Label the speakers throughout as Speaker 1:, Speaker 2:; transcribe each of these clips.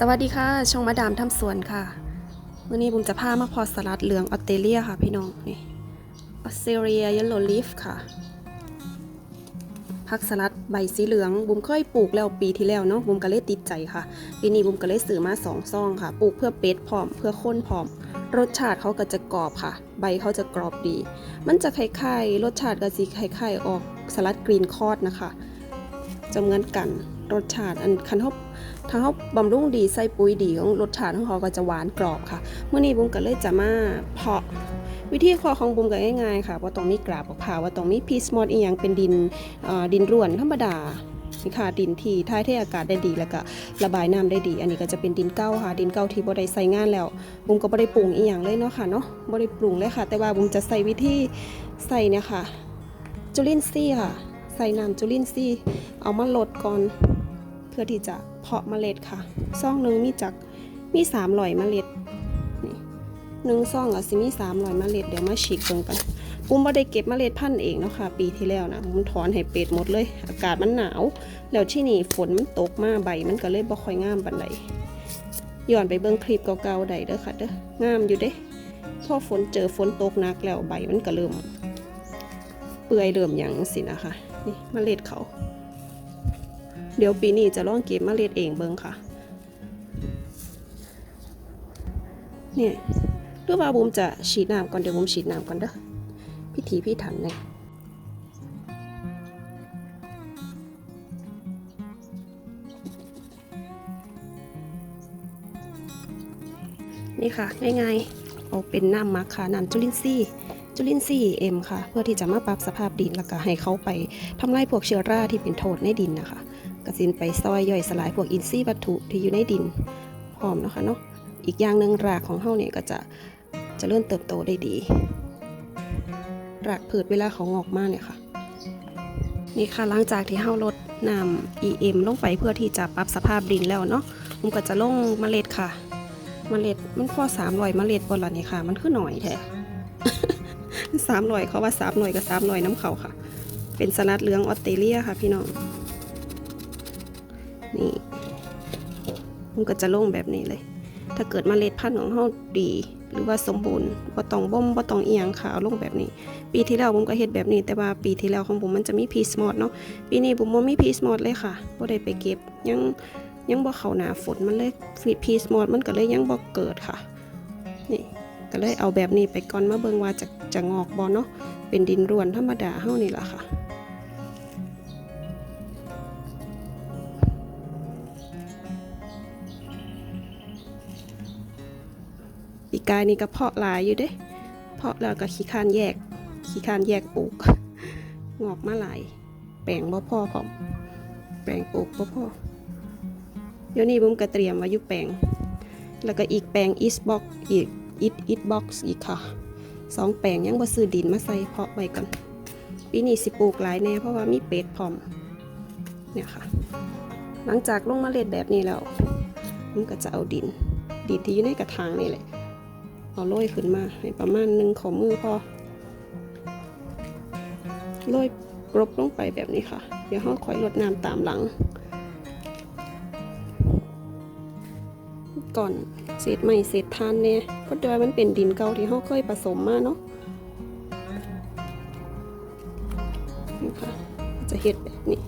Speaker 1: สวัสดีค่ะ ช่องมาดามทำสวนค่ะวันนี้บุมจะพามาพอสลัดเหลืองออสเตรเลียค่ะพี่น้องนี่ออสเตรเลียเยลโลลีฟค่ะผักสลัดใบสีเหลืองบุมเคยปลูกแล้วปีที่แล้วเนาะบุมก็เลยติดใจค่ะปีนี้บุมก็เลยซื้อมาสองซองค่ะปลูกเพื่อเป็ดพร้อมเพื่อข้นพร้อม รสชาติเขาก็จะกรอบค่ะ ใบเขาจะกรอบดี มันจะคล้ายๆรสชาติก็สีคล้ายๆออกสลัดกรีนคอร์ดนะคะจะเหมือนกัน รสชาติอันคันเขาถ้าเขาบำรุงดีใส่ปุ๋ยดีของรสชาติของเขาก็จะหวานกรอบค่ะเมื่อนี้บุ้มก็เลยจะมาเพาะวิธีเพาะของบุ้มก็ง่ายๆค่ะว่าต้องมีกราบกับผ่าว่าต้องมีพีสมอดอีกอย่างเป็นดินดินร่วนธรรมดานี่ค่ะดินที่ท้ายเทอากาศได้ดีแล้วก็ระบายน้ำได้ดี อันนี้ก็จะเป็นดินเก้าค่ะ ดินเก้าที่บ่ได้ใส่งานแล้ว บุ้มก็บ่ได้ปรุงอีกอย่างเลยเนาะค่ะเนาะบ่ได้ปรุงเลยค่ะ แต่ว่าบุ้มจะใส่วิธีใส่เนี่ยค่ะ จุลินทรีย์ค่ะ ใส่น้ำจุลินทรีย์เอามาลดก่อน พื่อที่จะเพาะเมล็ดค่ะซองหนึ่งมีจากมีสามร้อยเมล็ดนี่หนึ่งซองก็สิมีสามร้อยเมล็ดเดี๋ยวมาฉีกเบิ่งกันปุ้มบ่ได้เก็บเมล็ดพันธุ์เองเนาะค่ะ ปีที่แล้วนะปุ้มถอนให้เป็ดหมดเลย อากาศมันหนาว แล้วที่นี่ฝนมันตกมาใบมันก็เลยบ่ค่อยงามปานใดย้อนไปเบิ่งคลิปเก่าๆได้เด้อค่ะเด้องามอยู่เด้พอฝนเจอฝนตกหนักแล้วใบมันก็เริ่ม เปื่อยเริ่มหยังสินะคะนี่เมล็ดเขา เดี๋ยวปีนี้จะลองเก็บเมล็ดเองเบิ่งค่ะเนี่ยหรือว่าบุมจะฉีดน้ำก่อนเดี๋ยวบุมฉีดน้ำก่อนเด้อพิถีพิถันเลยนี่ค่ะง่ายๆเอาเป็นน้ำมักค่ะน้ำจุลินทรีย์จุลินทรีย์เอ็มค่ะ เพื่อที่จะมาปรับสภาพดินแล้วก็ให้เขาไปทำลายพวกเชื้อราที่เป็นโทษในดินนะคะ กสินไปซอยย่อยสลายพวกอินทรีย์วัตถุที่อยู่ในดินพร้อมเนาะคะเนาะอีกอย่างหนึ่งรากของเฮาเนี่ยก็จะจะเริ่มเติบโตได้ดี รากพืชเวลาเขางอกมาเนี่ยค่ะ นี่ค่ะหลังจากที่เฮาลดน้ำ EM ลงไปเพื่อที่จะปรับสภาพดินแล้วเนาะผมก็จะลงเมล็ดค่ะเมล็ดมันพอสามรอยเมล็ดบนหละนี่ค่ะ มันคือหน่อยแท้สามรอยเขาว่าสามหน่อยกับสามหน่อยน้ำเขาค่ะ เป็นสลัดเหลืองออสเตรเลียค่ะพี่น้อง นี่มันก็จะโล่งแบบนี้เลย ถ้าเกิดเมล็ดพันธุ์ของเขาดี หรือว่าสมบูรณ์บ่ต้องบ่มบ่ต้องเอียงขาวลงแบบนี้ ปีที่แล้วผมก็เฮ็ดแบบนี้ แต่ว่าปีที่แล้วของผมมันจะมีพีสมอดเนาะปีนี้ผมบ่มีพีสมอดเลยค่ะบ่ได้ไปเก็บยังยังบ่เข้าหนาฝนมันเลยพีสมอดมันก็เลยยังบ่เกิดค่ะ นี่ก็เลยเอาแบบนี้ไปก่อนมาเบิ่งว่าจะจะงอกบ่เนาะเป็นดินร่วนธรรมดาเฮานี่ล่ะค่ะ กายนี่ก็เพาะหลายอยู่เด้ เพาะแล้วก็ขี้คานแยก ขี้คานแยกปลูก งอกมาหลาย แปลงบ่พ่อพร้อมแปลงปลูกบ่พ่อเดี๋ยวนี้ผมก็เตรียมไว้อยู่แปลง แล้วก็อีกแปลงอีสบ็อกอีกอีทอีทบ็อกซ์อีกค่ะสองแปลงยังบ่ซื้อดินมาใส่เพาะไว้ก่อนปีนี้สิปลูกหลายแน่เพราะว่ามีเป็ดพร้อมเนี่ยค่ะ หลังจากลงมเมล็ดแบบนี้แล้วผมก็จะเอาดิน ดินที่อยู่ในกระถางนี่แหละ เอาโรยขึ้นมา ให้ประมาณหนึ่งของมือพอโรยกรบลงไปแบบนี้ค่ะ เดี๋ยวห้องคอยลดน้ำตามหลัง ก่อนเศษไม้เศษทานเนี่ยเพราะว่ามันเป็นดินเก่าที่เขาเคยผสมมาเนาะนี่ค่ะจะเฮ็ดแบบนี้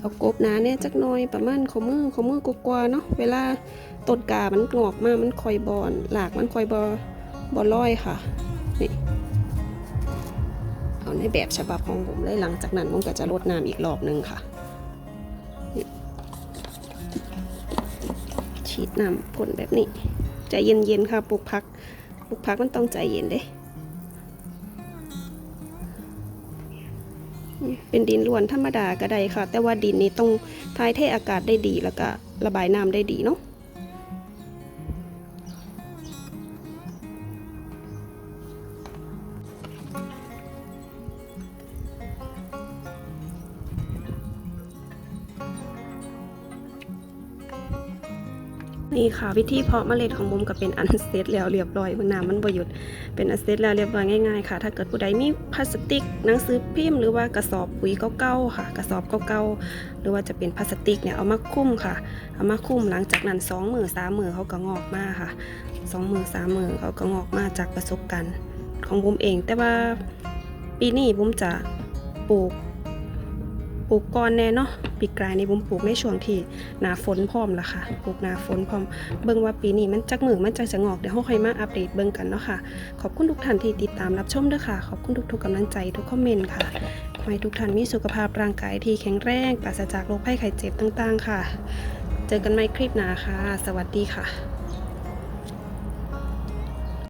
Speaker 1: เอากบหนาเนี่ยจักหน่อยประมาณขอมือขอมือกกว่าๆเนาะเวลาต้นกามันงอกมามันคอยบอนหลากมันคอยบอบอลอยค่ะนี่เอาในแบบฉบับของผมเลยหลังจากนั้นผมก็จะรดน้ำอีกรอบหนึ่งค่ะนี่ฉีดน้ำพ่นแบบนี้ใจเย็นๆค่ะปลูกพักปลูกพักมันต้องใจเย็นเด้ เป็นดินล้วนธรรมดาก็ได้ค่ะ แต่ว่าดินนี้ต้องทายเทอากาศได้ดีแล้วก็ระบายน้ำได้ดีเนาะ นี่ค่ะวิธีเพาะเมล็ดของบุมก็เป็นอันเซตแล้วเรียบร้อยเบิ่งน้ำมันบ่หยุดเป็นอันเซตแล้วเรียบร้อยง่ายๆค่ะ ถ้าเกิดผู้ใดมีพลาสติกหนังสือพิมพ์หรือว่ากระสอบปุ๋ยเก่าๆค่ะ กระสอบเก่าๆหรือว่าจะเป็นพลาสติกเนี่ยเอามาคุ้มค่ะ เอามาคุ้มหลังจากนั้นสองมือสามมือเขาก็งอกมาค่ะสองมือสามมือเขาก็งอกมาจากประสบการณ์ของบุมเอง แต่ว่าปีนี้บุมจะปลูก ปลูกก่อนแน่เนาะปีกลายในี่บุมปลูกในช่วงที่หนาฝนพร้อมละค่ะปลูกหนาฝนพร้อมเบิ่งว่าปีนี้มันจักมือมันจักจะงอกเดี๋ยวเราค่อยมาอัปเดตเบิ่งกันเนาะค่ะ ขอบคุณทุกท่านที่ติดตามรับชมด้วยค่ะ ขอบคุณทุกๆกำลังใจทุกคอมเมนต์ค่ะขอให้ทุกท่านมีสุขภาพร่างกายที่แข็งแรงปราศจากโรคภัยไข้เจ็บต่างๆ ค่ะ เจอกันใหม่คลิปหน้าค่ะ สวัสดีค่ะ